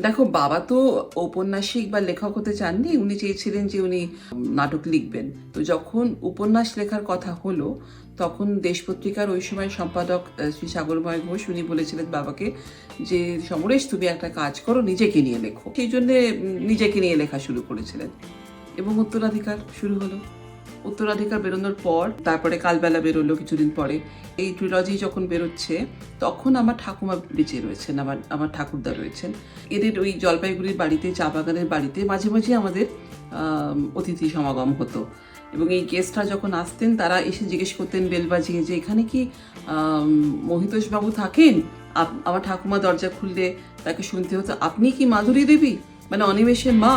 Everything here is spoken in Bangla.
দেখো, বাবা তো ঔপন্যাসিক বা লেখক হতে চাননি, উনি চেয়েছিলেন যে উনি নাটক লিখবেন। তো যখন উপন্যাস লেখার কথা হলো, তখন দেশ পত্রিকার ওই সময় সম্পাদক শ্রী সাগরময় ঘোষ, উনি বলেছিলেন বাবাকে যে, সমরেশ, তুমি একটা কাজ করো, নিজেকে নিয়ে লেখো। সেই জন্যে নিজেকে নিয়ে লেখা শুরু করেছিলেন। এবং উত্তরাধিকার শুরু হলো। উত্তরাধিকার বেরোনোর পর, তারপরে কালবেলা বেরোলো কিছুদিন পরে। এই ট্রিলজি যখন বেরোচ্ছে, তখন আমার ঠাকুমা বেঁচে রয়েছেন, আমার আমার ঠাকুরদা রয়েছেন। এদের ওই জলপাইগুড়ির বাড়িতে, চা বাগানের বাড়িতে মাঝে মাঝে আমাদের অতিথি সমাগম হতো। এবং এই গেস্টরা যখন আসতেন, তারা এসে জিজ্ঞেস করতেন, বেল বাজিয়ে যে, এখানে কি মহিতোষবাবু থাকেন? আমার ঠাকুমা দরজা খুললে তাকে শুনতে হতো, আপনি কি মাধুরী দেবী? মানে অনিমেষের মা?